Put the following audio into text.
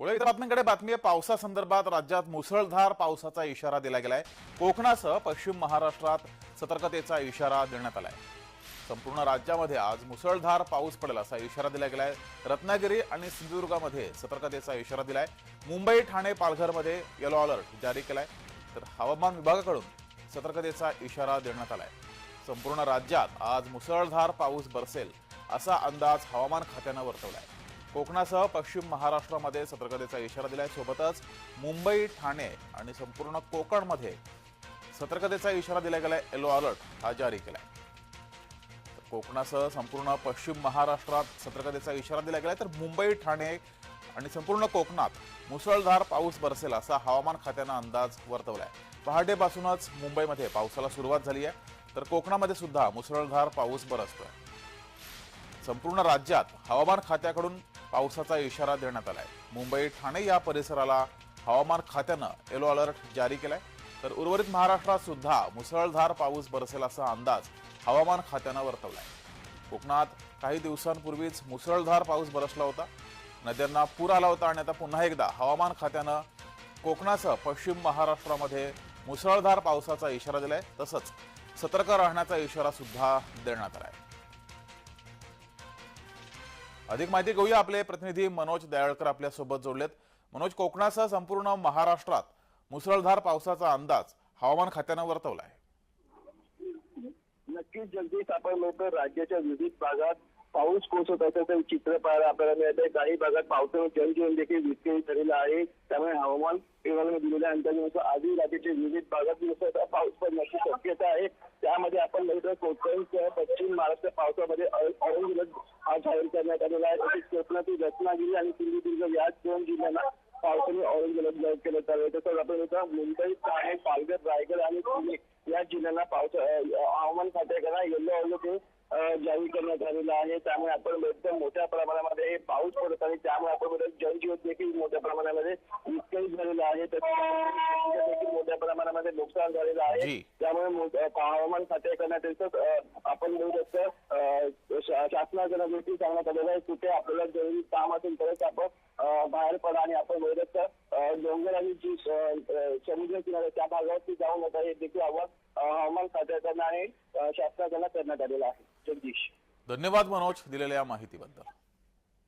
पुढे इतर बातमीकडे बातमी आहे पावसासंदर्भात राज्यात मुसळधार पावसाचा इशारा दिला गेलाय. कोकणासह पश्चिम महाराष्ट्रात सतर्कतेचा इशारा देण्यात आलाय. संपूर्ण राज्यामध्ये आज मुसळधार पाऊस पडेल असा इशारा दिला गेलाय. रत्नागिरी आणि सिंधुदुर्गामध्ये सतर्कतेचा इशारा दिलाय. मुंबई ठाणे पालघरमध्ये येलो अलर्ट जारी केलाय. तर हवामान विभागाकडून सतर्कतेचा इशारा देण्यात आलाय. संपूर्ण राज्यात आज मुसळधार पाऊस बरसेल असा अंदाज हवामान खात्यानं वर्तवलाय. कोकणासह पश्चिम महाराष्ट्रामध्ये सतर्कतेचा इशारा दिलाय. सोबतच मुंबई ठाणे आणि संपूर्ण कोकणमध्ये सतर्कतेचा इशारा दिला गेलाय. येलो अलर्ट हा जारी केला आहे कोकणासह संपूर्ण पश्चिम महाराष्ट्रात सतर्कतेचा इशारा दिला गेला तर मुंबई ठाणे आणि संपूर्ण कोकणात मुसळधार पाऊस बरसेल असा हवामान खात्यानं अंदाज वर्तवला आहे पहाटेपासूनच मुंबईमध्ये पावसाला सुरुवात झाली आहे. तर कोकणामध्ये सुद्धा मुसळधार पाऊस बरसतोय. संपूर्ण राज्यात हवामान खात्याकडून पावसाचा इशारा देण्यात आला आहे मुंबई ठाणे या परिसराला हवामान खात्यानं येलो अलर्ट जारी केलाय. तर उर्वरित महाराष्ट्रात सुद्धा मुसळधार पाऊस बरसेल असा अंदाज हवामान खात्यानं वर्तवलाय. कोकणात काही दिवसांपूर्वीच मुसळधार पाऊस बरसला होता. नद्यांना पूर आला होता आणि आता पुन्हा एकदा हवामान खात्यानं कोकणासह पश्चिम महाराष्ट्रामध्ये मुसळधार पावसाचा इशारा दिलाय. तसंच सतर्क राहण्याचा इशारा सुद्धा देण्यात आहे अधिक माहिती घेऊया आपले प्रतिनिधी मनोज दयाळकर आपल्यासोबत जोडलेत. मनोज कोकणासह संपूर्ण महाराष्ट्रात मुसळधार पावसाचा अंदाज हवामान खात्यानं वर्तवलाय. नक्कीच जगदीश आपण लोक राज्याच्या विविध भागात पाऊस कोसळत असल्याचं चित्र पाहायला आपल्याला मिळत आहे काही भागात पावसानं जनजीवन देखील विस्कळीत झालेलं आहे त्यामुळे हवामान दिलेल्या अंदाजानुसार आधी राज्याच्या विविध भागात मुसळधार पाऊस पडण्याची शक्यता आहे त्यामध्ये आपण पश्चिम महाराष्ट्र पावसामध्ये ऑरेंज अलर्ट हा जाहीर रत्नागिरी सिंधुदुर्ग या दोन जिल्ह्यांना ऑरेंज अलर्ट जाहीर केलं मुंबई, ठाणे, पालघर, रायगड आणि पुणे या जिल्ह्यांना पावस हवामान खात्याकडे अलर्ट जाहीर करण्यात आलेला आहे. त्यामुळे आपण बघतो मोठ्या प्रमाणामध्ये पाऊस पडत आहे. त्यामुळे आपण जनजीवन देखील मोठ्या प्रमाणामध्ये विस्कळीत झालेलं आहे. देखील मोठ्या प्रमाणामध्ये नुकसान झालेलं आहे. त्यामुळे हवामान खात्याकडनं त्याचं आपण बघू शकतो अं, शा- शासनाकडे देखील सांगण्यात आलेलं आहे कुठे आपल्याला जरुरी काम असेल तरच आपण बाहेर पडा आणि आपण अं, डोंगर आणि जी समुद्र किनारे त्या भागावरती जाऊ नका हे देखील आव्हान हवामान खात्याकडनं आणि शासनाकडनं करण्यात आलेलं आहे. धन्यवाद मनोज दिलेल्या या माहितीबद्दल.